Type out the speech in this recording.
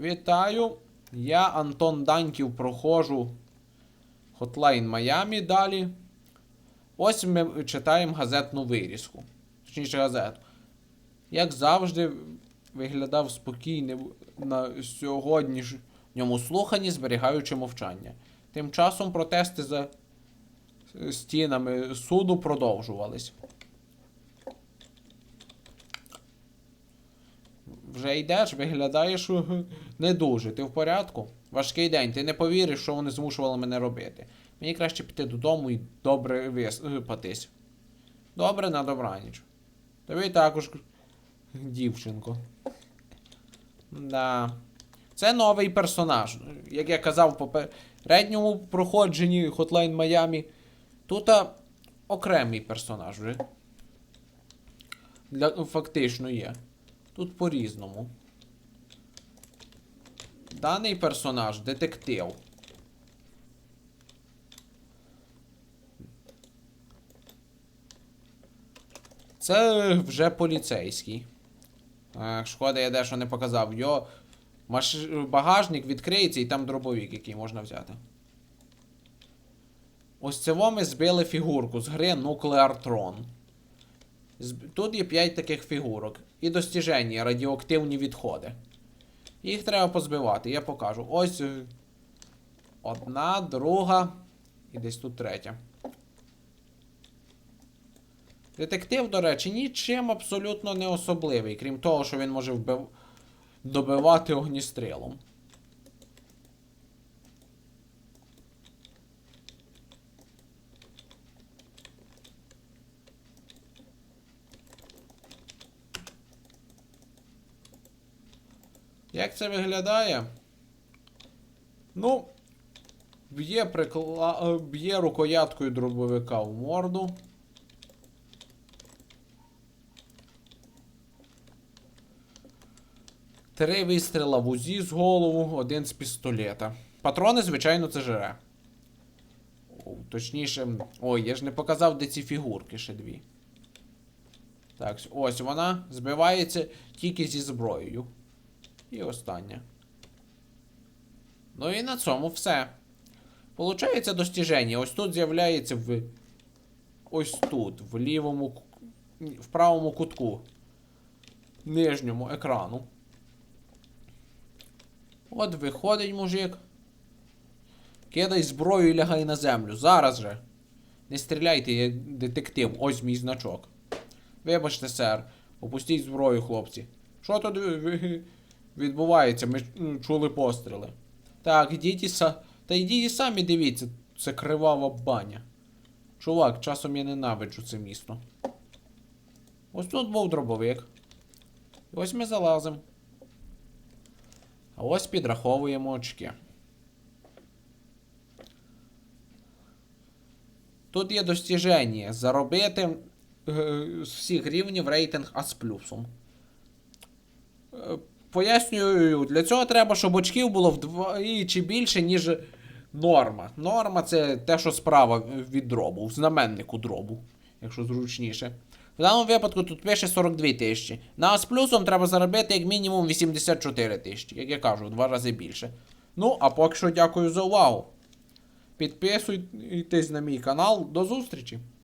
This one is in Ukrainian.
Вітаю! Я Антон Даньків проходжу Hotline Miami далі. Ось ми читаємо газетну вирізку. Точніше газету. Як завжди, виглядав спокійним на сьогоднішньому слуханні, зберігаючи мовчання. Тим часом протести за стінами суду продовжувались. Вже йдеш, виглядаєш е, не дуже. Ти в порядку? Важкий день, ти не повіриш, що вони змушували мене робити. Мені краще піти додому і добре виспатись. Добре на добраніч. Тобі також, дівчинко. Да. Це новий персонаж. Як я казав в попередньому проходженні Hotline Miami, тут окремий персонаж вже. Для, фактично є. Тут по-різному. Даний персонаж детектив. Це вже поліцейський. Е, Шкода, я дещо не показав. Його маш... багажник відкриється і там дробовик, який можна взяти. Ось цього ми збили фігурку з гри Nuclear Tron. Тут є 5 таких фігурок. І достіження радіоактивні відходи. Їх треба позбивати, я покажу. Ось е, одна, друга і десь тут третя. Детектив, до речі, нічим абсолютно не особливий, крім того, що він може вбив... добивати огністрілом. Як це виглядає? Ну, б'є, прикла... е, б'є рукояткою дробовика в морду. Три вистріла в УЗІ з голову, один з пістолета. Патрони, звичайно, це жере. Точніше. Ой, я ж не показав, де ці фігурки ще дві. Так, ось вона збивається тільки зі зброєю. І остання. Ну і на цьому все. Получається достіження. Ось тут з'являється в. Ось тут, в лівому. В правому кутку. Нижньому екрану. От виходить мужик. Кидай зброю і лягай на землю. Зараз же. Не стріляйте, я детектив. Ось мій значок. Вибачте, сер. Опустіть зброю, хлопці. Що тут відбувається? Ми чули постріли. Так, ідіть і са. Та йдіть і самі дивіться, це кривава баня. Чувак, часом я ненавиджу це місто. Ось тут був дробовик. І ось ми залазимо. А ось підраховуємо очки. Тут є достіження заробити е, з всіх рівнів рейтинг А з плюсом. Пояснюю, для цього треба, щоб очків було вдвоє чи більше, ніж норма. Норма це те, що справа від дробу, в знаменнику дробу, якщо зручніше. В даному випадку тут пише 42 тисячі. На з плюсом треба заробити як мінімум 84 тисячі, як я кажу, в два рази більше. Ну, а поки що дякую за увагу. Підписуйтесь на мій канал. До зустрічі!